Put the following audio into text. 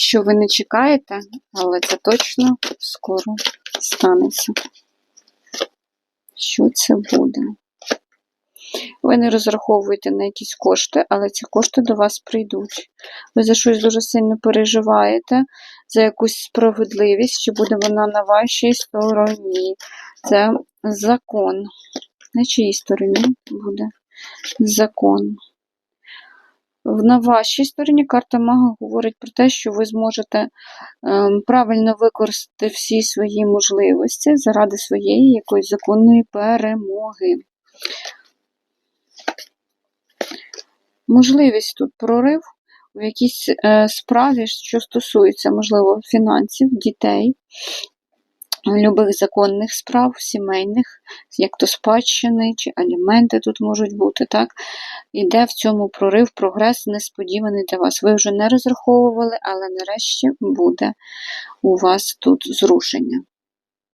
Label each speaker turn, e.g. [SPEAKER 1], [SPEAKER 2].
[SPEAKER 1] що ви не чекаєте, але це точно скоро станеться. Що це буде? Ви не розраховуєте на якісь кошти, але ці кошти до вас прийдуть. Ви за щось дуже сильно переживаєте, за якусь справедливість, чи буде вона на вашій стороні. Це закон. На чиїй стороні буде закон? На вашій стороні карта Мага говорить про те, що ви зможете ем, правильно використати всі свої можливості заради своєї якоїсь законної перемоги. Можливість тут прорив у якійсь е, справі, що стосується, можливо, фінансів, дітей, любих законних справ, сімейних, як то спадщини чи аліменти тут можуть бути, так? Іде в цьому прорив, прогрес несподіваний для вас. Ви вже не розраховували, але нарешті буде у вас тут зрушення.